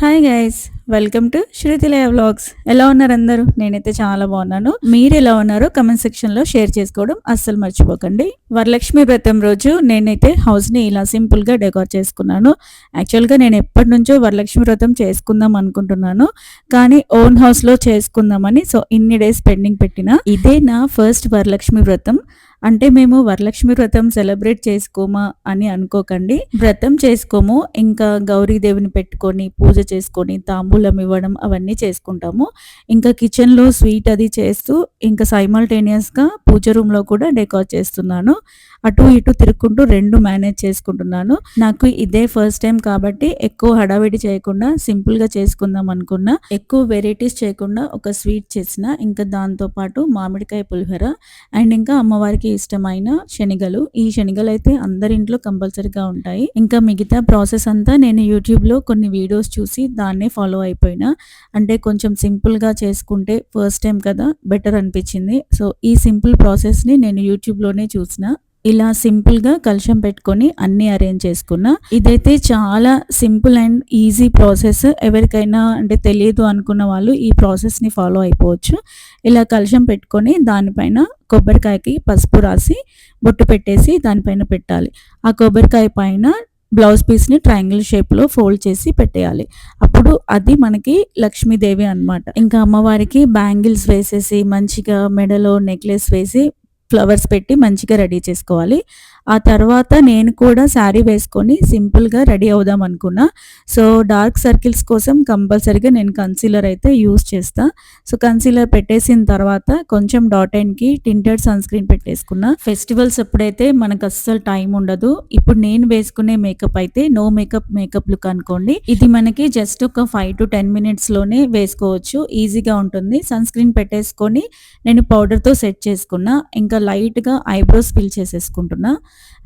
Hi guys welcome to Srithilaya vlogs ఎలా ఉన్నారు అందరూ? నేనైతే చాలా బాగున్నాను. మీరు ఎలా ఉన్నారో కమెంట్ సెక్షన్లో షేర్ చేసుకోవడం అస్సలు మర్చిపోకండి. వరలక్ష్మి వ్రతం రోజు నేనైతే హౌస్ని ఇలా సింపుల్గా డెకోర్ చేసుకున్నాను. యాక్చువల్గా నేను ఎప్పటి నుంచో వరలక్ష్మి వ్రతం చేసుకుందాం అనుకుంటున్నాను. కానీ ఓన్ హౌస్లో చేసుకుందామని సో ఇన్ని డేస్ పెండింగ్ పెట్టిన. ఇదే నా ఫస్ట్ వరలక్ష్మి వ్రతం. అంటే మేము వరలక్ష్మి వ్రతం సెలబ్రేట్ చేసుకోమా అని అనుకోకండి. వ్రతం చేసుకోము ఇంకా గౌరీదేవిని పెట్టుకొని పూజ చేసుకొని తాంబూలం ఇవ్వడం అవన్నీ చేసుకుంటాము. ఇంకా కిచెన్లో స్వీట్ అది చేస్తూ ఇంకా సైమల్టేనియస్గా పూజ రూమ్లో కూడా డెకార్ చేస్తున్నాను. అటు ఇటు తిరుక్కుంటూ రెండు మేనేజ్ చేసుకుంటున్నాను. నాకు ఇదే ఫస్ట్ టైం కాబట్టి ఎక్కువ హడావిడి చేయకుండా సింపుల్గా చేసుకుందాం అనుకున్నా. ఎక్కువ వెరైటీస్ చేయకుండా ఒక స్వీట్ చేసిన ఇంకా దాంతో పాటు మామిడికాయ పులిహోర అండ్ ఇంకా అమ్మవారికి ఇష్టమైన శనిగలు. ఈ శనిగలు అయితే అందరి ఇంట్లో కంపల్సరీగా ఉంటాయి. ఇంకా మిగతా ప్రాసెస్ అంతా నేను యూట్యూబ్లో కొన్ని వీడియోస్ చూసి దాన్నే ఫాలో అయిపోయినా. అంటే కొంచెం సింపుల్గా చేసుకుంటే ఫస్ట్ టైం కదా బెటర్ అనిపించింది. సో ఈ సింపుల్ ప్రాసెస్ని నేను యూట్యూబ్లోనే చూసిన. ఇలా సింపుల్గా కలుషం పెట్టుకొని అన్ని అరేంజ్ చేసుకున్నా ఇదైతే చాలా సింపుల్ అండ్ ఈజీ ప్రాసెస్. ఎవరికైనా అంటే తెలియదు అనుకున్న వాళ్ళు ఈ ప్రాసెస్ని ఫాలో అయిపోవచ్చు. ఇలా కలుషం పెట్టుకొని దానిపైన కొబ్బరికాయకి పసుపు రాసి బొట్టు పెట్టేసి దానిపైన పెట్టాలి. ఆ కొబ్బరికాయ పైన బ్లౌజ్ పీస్ని ట్రయాంగిల్ షేప్లో ఫోల్డ్ చేసి పెట్టేయాలి. అప్పుడు అది మనకి లక్ష్మీదేవి అనమాట ఇంకా అమ్మవారికి బ్యాంగిల్స్ వేసేసి మంచిగా మెడలో నెక్లెస్ వేసి ఫ్లవర్స్ పెట్టి మంచిగా రెడీ చేసుకోవాలి. ఆ తర్వాత నేను కూడా శారీ వేసుకొని సింపుల్గా రెడీ అవుదాం అనుకున్నా. సో డార్క్ సర్కిల్స్ కోసం కంపల్సరీగా నేను కన్సీలర్ అయితే యూస్ చేస్తా. సో కన్సీలర్ పెట్టేసిన తర్వాత కొంచెం డాట్ అండ్కి టింటెడ్ సన్ స్క్రీన్ పెట్టేసుకున్నా. ఫెస్టివల్స్ ఎప్పుడైతే మనకు అస్సలు టైం ఉండదు ఇప్పుడు నేను వేసుకునే మేకప్ అయితే నో మేకప్ మేకప్ లుక్ అనుకోండి. ఇది మనకి జస్ట్ ఒక ఫైవ్ టు టెన్ మినిట్స్లోనే వేసుకోవచ్చు. ఈజీగా ఉంటుంది. సన్ స్క్రీన్ పెట్టేసుకొని నేను పౌడర్తో సెట్ చేసుకున్నా. ఇంకా లైట్గా ఐబ్రోస్ ఫిల్ చేసేసుకుంటున్నా.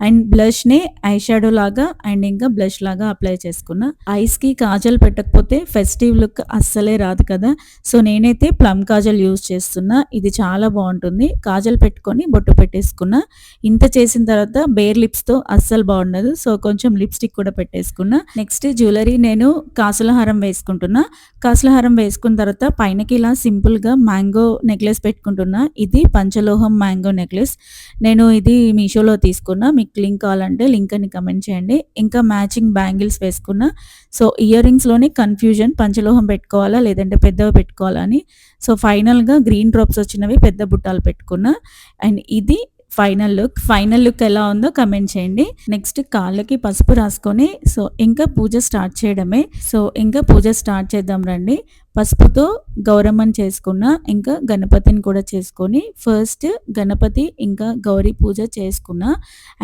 అండ్ బ్లష్ని ఐ షాడో లాగా అండ్ ఇంకా బ్లష్ లాగా అప్లై చేసుకున్నా. ఐస్కి కాజల్ పెట్టకపోతే ఫెస్టివ్ లుక్ అస్సలే రాదు కదా. సో నేనైతే ప్లమ్ కాజల్ యూజ్ చేస్తున్నా. ఇది చాలా బాగుంటుంది. కాజల్ పెట్టుకొని బొట్టు పెట్టేసుకున్నా. ఇంత చేసిన తర్వాత బేర్ లిప్స్తో అస్సలు బాగుండదు. సో కొంచెం లిప్స్టిక్ కూడా పెట్టేసుకున్నా. నెక్స్ట్ జ్యువెలరీ నేను కాసులహారం వేసుకుంటున్నా. కాసులహారం వేసుకున్న తర్వాత పైనకి ఇలా సింపుల్గా మ్యాంగో నెక్లెస్ పెట్టుకుంటున్నా. ఇది పంచలోహం మ్యాంగో నెక్లెస్. నేను ఇది మీషోలో తీసుకున్నా. మీకు లింక్ కావాలంటే లింక్ అని కమెంట్ చేయండి. ఇంకా మ్యాచింగ్ బ్యాంగిల్స్ వేసుకున్నా. సో ఇయర్ రింగ్స్లోనే కన్ఫ్యూజన్ పంచలోహం పెట్టుకోవాలా లేదంటే పెద్దవి పెట్టుకోవాలా అని. సో ఫైనల్గా గ్రీన్ డ్రాప్స్ వచ్చినవి పెద్ద బుట్టాలు పెట్టుకున్నా. అండ్ ఇది ఫైనల్ లుక్. ఫైనల్ లుక్ ఎలా ఉందో కమెంట్ చేయండి. నెక్స్ట్ కాళ్ళకి పసుపు రాసుకొని సో ఇంకా పూజ స్టార్ట్ చేయడమే. సో ఇంకా పూజ స్టార్ట్ చేద్దాం రండి. పసుపుతో గౌరమ్మని చేసుకున్న ఇంకా గణపతిని కూడా చేసుకొని ఫస్ట్ గణపతి ఇంకా గౌరీ పూజ చేసుకున్న.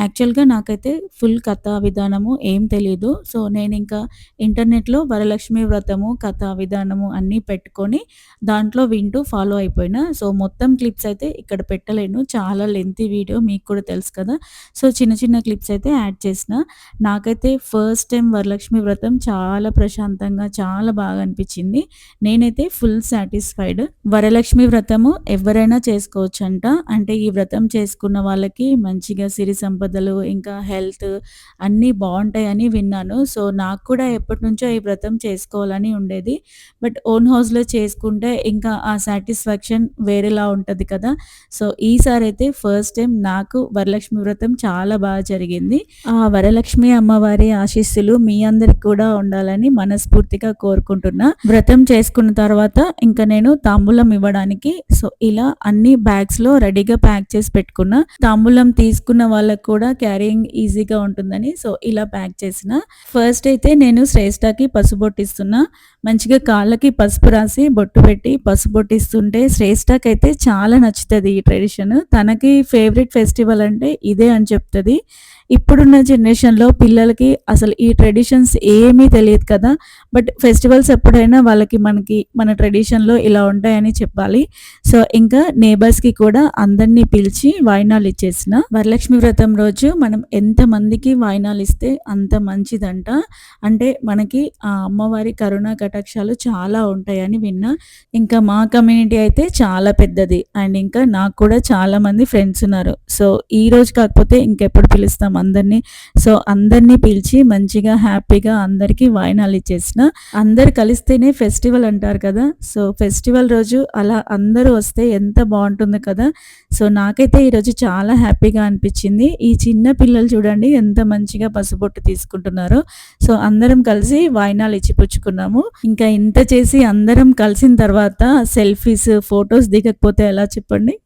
యాక్చువల్గా నాకైతే ఫుల్ కథా విధానము ఏం తెలియదు సో నేను ఇంకా ఇంటర్నెట్లో వరలక్ష్మి వ్రతము కథా విధానము అన్నీ పెట్టుకొని దాంట్లో వింటూ ఫాలో అయిపోయినా. సో మొత్తం క్లిప్స్ అయితే ఇక్కడ పెట్టలేను. చాలా లెంతీ వీడియో మీకు కూడా తెలుసు కదా. సో చిన్న చిన్న క్లిప్స్ అయితే యాడ్ చేసిన. నాకైతే ఫస్ట్ టైం వరలక్ష్మి వ్రతం చాలా ప్రశాంతంగా చాలా బాగా అనిపించింది. నేనైతే ఫుల్ సాటిస్ఫైడ్. వరలక్ష్మి వ్రతము ఎవరైనా చేసుకోవచ్చు అంట అంటే ఈ వ్రతం చేసుకున్న వాళ్ళకి మంచిగా సిరి సంపదలు ఇంకా హెల్త్ అన్నీ బాగుంటాయని విన్నాను. సో నాకు కూడా ఎప్పటి నుంచో ఈ వ్రతం చేసుకోవాలని ఉండేది. బట్ ఓన్ హౌస్లో చేసుకుంటే ఇంకా ఆ సాటిస్ఫాక్షన్ వేరేలా ఉంటుంది కదా. సో ఈసారి అయితే ఫస్ట్ టైం నాకు వరలక్ష్మి వ్రతం చాలా బాగా జరిగింది. ఆ వరలక్ష్మి అమ్మవారి ఆశీస్సులు మీ అందరికి కూడా ఉండాలని మనస్ఫూర్తిగా కోరుకుంటున్నా. వ్రతం చేసు చేసుకున్న తర్వాత ఇంకా నేను తాంబూలం ఇవ్వడానికి. సో ఇలా అన్ని బ్యాగ్స్లో రెడీగా ప్యాక్ చేసి పెట్టుకున్నా. తాంబూలం తీసుకున్న వాళ్ళకి కూడా క్యారింగ్ ఈజీగా ఉంటుందని సో ఇలా ప్యాక్ చేసిన. ఫస్ట్ అయితే నేను శ్రేష్టకి పసుపు బొట్టిస్తున్నా. మంచిగా కాళ్ళకి పసుపు రాసి బొట్టు పెట్టి పసుపు బొట్టిస్తుంటే శ్రేష్టకి అయితే చాలా నచ్చుతుంది ఈ ట్రెడిషన్ తనకి ఫేవరెట్ ఫెస్టివల్ అంటే ఇదే అని చెప్తుంది. ఇప్పుడున్న జనరేషన్లో పిల్లలకి అసలు ఈ ట్రెడిషన్స్ ఏమీ తెలియదు కదా. బట్ ఫెస్టివల్స్ ఎప్పుడైనా వాళ్ళకి మనకి మన ట్రెడిషన్లో ఇలా ఉంటాయని చెప్పాలి. సో ఇంకా నేబర్స్కి కూడా అందరినీ పిలిచి వాయినాలు ఇచ్చేసిన. వరలక్ష్మి వ్రతం రోజు మనం ఎంతమందికి వాయినాలు ఇస్తే అంత మంచిదంట. అంటే మనకి ఆ అమ్మవారి కరుణా కటాక్షాలు చాలా ఉంటాయని విన్నా. ఇంకా మా కమ్యూనిటీ అయితే చాలా పెద్దది. అండ్ ఇంకా నాకు కూడా చాలా మంది ఫ్రెండ్స్ ఉన్నారు. సో ఈ రోజు కాకపోతే ఇంకెప్పుడు పిలుస్తాం అందరినీ. సో అందరినీ పిలిచి మంచిగా హ్యాపీగా అందరికీ వాయినాలు ఇచ్చేసిన. అందరు కలిస్తేనే ఫెస్టివల్ అంటారు కదా. సో ఫెస్టివల్ రోజు అలా అందరూ వస్తే ఎంత బాగుంటుంది కదా. సో నాకైతే ఈరోజు చాలా హ్యాపీగా అనిపించింది. ఈ చిన్న పిల్లలు చూడండి ఎంత మంచిగా పసుబొట్టు తీసుకుంటున్నారో. సో అందరం కలిసి వాయినాలు ఇచ్చి పుచ్చుకున్నాము. ఇంకా ఇంత చేసి అందరం కలిసిన తర్వాత సెల్ఫీస్ ఫొటోస్ దిగకపోతే ఎలా చెప్పండి?